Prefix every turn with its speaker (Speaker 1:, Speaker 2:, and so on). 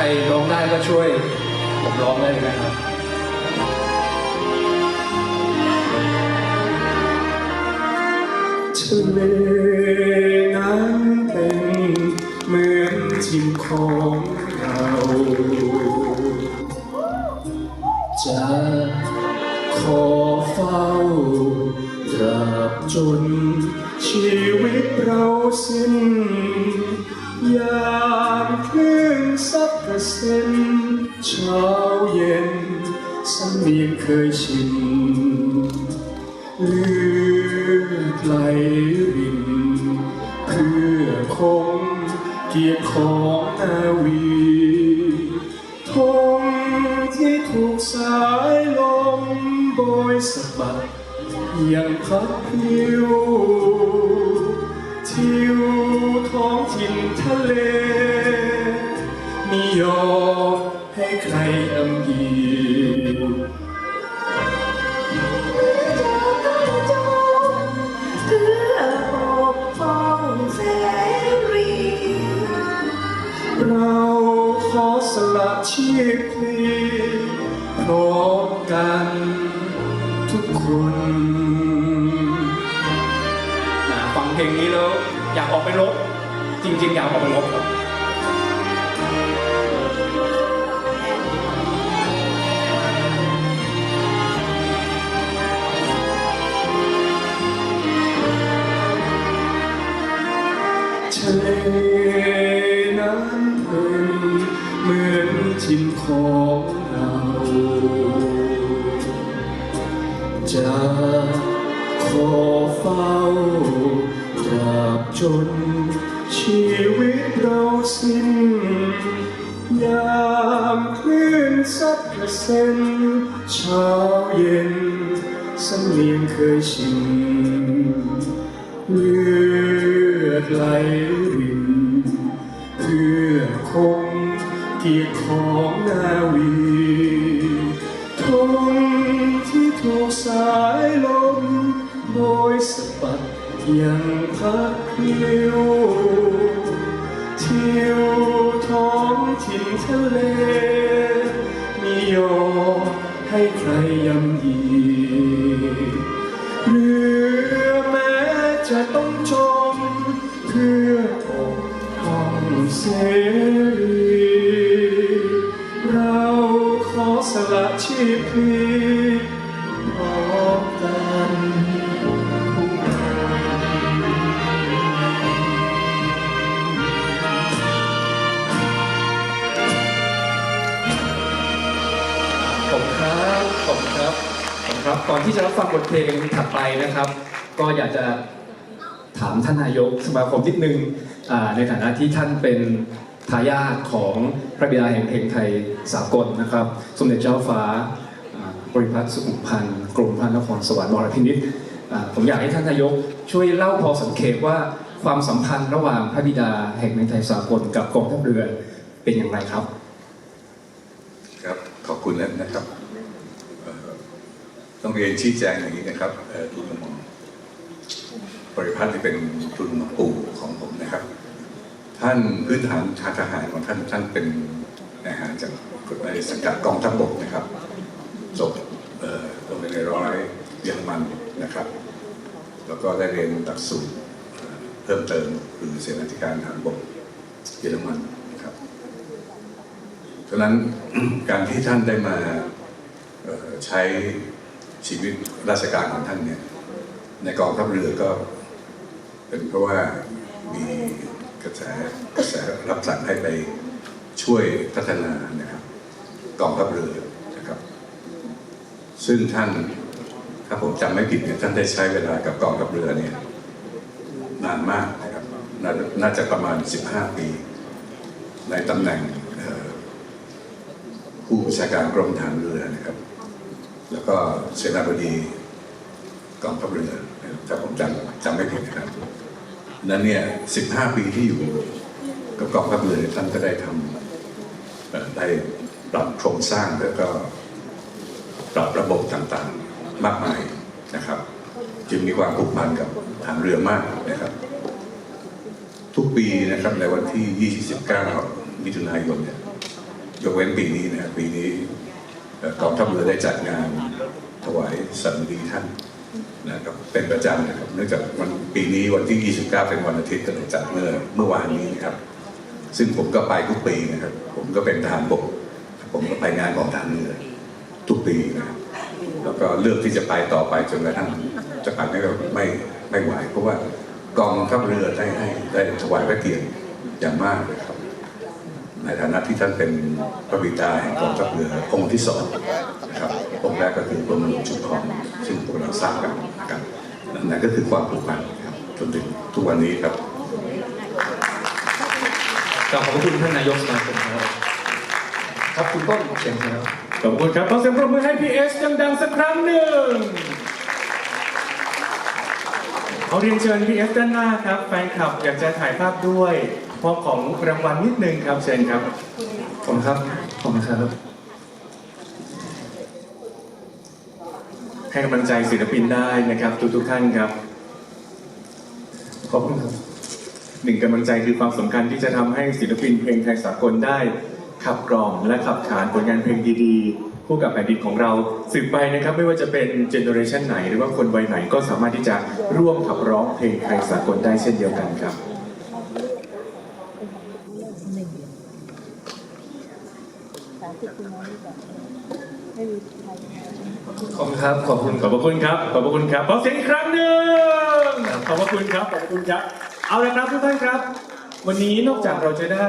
Speaker 1: ใครร้องได้ก็ช่วยผมร้องได้เลยนะครับทะเลนั้นเป็นเหมือนทิมของเราจะขอเฝ้าตราบจนชีวิตเราสิ้นยา เซ็นเช้าเย็นสำเนียงเคยชินเลือดไหลรินเพื่อคงเกียรติของนาวีธงที่ถูกสายลมโบยสะบัดยังพัดพริ้วทิวท้องถิ่นทะเล มียอมให้ใครอำยี
Speaker 2: เพื่อปกป้องเสรี
Speaker 1: เราขอสละชีพพลีพร้อมกันทุกคนนะฟังเพลงนี้แล้ว อยากออกไปรบ จริง ๆ อยากออกไปรบครับ ทะเลนั้นเป็นเหมือนถิ่นของเราจะขอเฝ้าตราบจนชีวิตเราสิ้น ยามคลื่นซัดกระเซ็นเช้าเย็นสำเนียงเคยชินเลือ ดไหลรินเพื่อคงเกียรติของนาวีธงที่ถูกสายลมโบยสะบัดยังพัดพลิ้วทิวท้องถิ่นทะเลมียอมให้ใครยำยีเรือแม้จะต้องจม เสรีเราขอสละชีพพลีพร้อมกันทุกคนผมครับผมครับผมครับ ก่อนที่จะรับฟังบทเพลงถัดไปนะครับ ก็อยากจะ ถามท่านนายกสมาคมนิดนึงในฐานะที่ท่านเป็นทายาทของพระบิดาแห่งเพลงไทยสากลนะครับ สมเด็จเจ้าฟ้าบริพัตรสุขุมพันธ์กรมพระนครสวรรค์บรพินิจอ่าผมอยากให้ท่านนายกช่วยเล่าพอสังเขปว่าความสัมพันธ์ระหว่างพระบิดาแห่งเพลงไทยสากลกับกองทัพเรือเป็นอย่างไรครับ
Speaker 3: ครับขอบคุณนะครับ ต้องเรียนชี้แจงอย่างนี้นะครับเอ่อทุนกระหม่อม บริพัตรที่เป็นทุนปู่ของผมนะครับ ท่านพื้นฐานทาทหารของท่านท่านเป็นทหารจากในสังกัดกองทัพบกนะครับจบเอ่อลงในร้อยเยอรมันนะครับ แล้วก็ได้เรียนหลักสูตรเพิ่มเติมคือเสนาธิการทหารบกเยอรมันนะครับฉะนั้นการที่ท่านได้มาใช้ชีวิตราชการของท่านเนี่ยในกองทัพเรือก็ เป็นเพราะว่ามีกระแสกระแสรับสั่งให้ไปช่วยพัฒนานะครับกองทัพเรือนะครับ ซึ่งท่านถ้าผมจำไม่ผิดเนี่ยท่านได้ใช้เวลากับกองทัพเรือเนี่ยนานมากนะครับนน่าจะประมาณ 15 ปี ในตำแหน่งผู้บัญชาการกรมทหารเรือนะครับ แล้วก็เสนาบดี กองทัพเรือนะครับถ้าผมจำจำไม่ผิดนะครับนั้นเนี่ย 15 ปีที่อยู่กับกองทัพเรือท่านก็ได้ทำได้ปรับโครงสร้างแล้วก็ปรับระบบต่างๆมากมายนะครับ จึงมีความผูกพันกับทารเรือมากนะครับ ทุกปีนะครับในวันที่ 29 มิถุนายนเนี่ยยกเว้นปีนี้นะครับปีนี้กองทัพเรือได้จัดงานถวายสัตย์ดีท่าน นะครับเป็นประจำนะครับเนื่องจากวันปีนี้วันที่ 29 เป็นวันอาทิตย์ก็เลยจัดเมื่อเมื่อวานนี้นะครับ ซึ่งผมก็ไปทุกปีนะครับ ผมก็เป็นทหารบก ผมก็ไปงานของทารเรือทุกปีนะครับแล้วก็เลือกที่จะไปต่อไปจนกระทั่งจะไปไม่ไม่ไม่ไหวเพราะว่ากองทัพเรือได้ให้ได้ถวายพระเกียรติอย่างมากเลยครับ ในฐานะที่ท่านเป็นพระบิดาแห่งกองทัพเรือองค์ที่สองนะครับองค์แรกก็คือกรมหลวงชุมพรซึ่งพวกเราทราบกันนะครับนั่นก็คือความผูกพันครับจนถึงทุกวันนี้ครับ
Speaker 4: กราบขอบพระคุณท่านนายกสมาคมครับ
Speaker 1: ครับคุณต้นเชิญครับ
Speaker 4: ขอบคุณครับขอเสียงปรบมือให้พีเอสดังๆสักครั้งหนึ่งเอาเรียนเชิญพีเอสด้านหน้าครับ แฟนคลับอยากจะถ่ายภาพด้วย พอของรางวัลนิดนึงครับเชิญครับ
Speaker 1: ขอบคุณครับขอบคุณครับ
Speaker 4: ให้กำลังใจศิลปินได้นะครับ ทุกๆท่านครับ
Speaker 1: ขอบคุณครับ
Speaker 4: หนึ่งกำลังใจคือความสำคัญที่จะทำให้ศิลปินเพลงไทยสากลได้ขับกล่อมและขับขานผลงานเพลงดีๆคู่กับแผ่นดินของเราสืบไปนะครับ ไม่ว่าจะเป็นเจเนอเรชันไหน หรือว่าคนวัยไหนก็สามารถที่จะร่วมขับร้องเพลงไทยสากลได้เช่นเดียวกันครับ
Speaker 5: สามสิบคุณน้องนี่แบบไม่มีใคร
Speaker 4: ขอบคุณครับ ขอบคุณ ขอบพระคุณครับ ขอบพระคุณครับขอเสียงอีกครั้งหนึ่งขอบพระคุณครับ ขอบพระคุณครับ เอาละครับทุกท่านครับ วันนี้นอกจากเราจะได้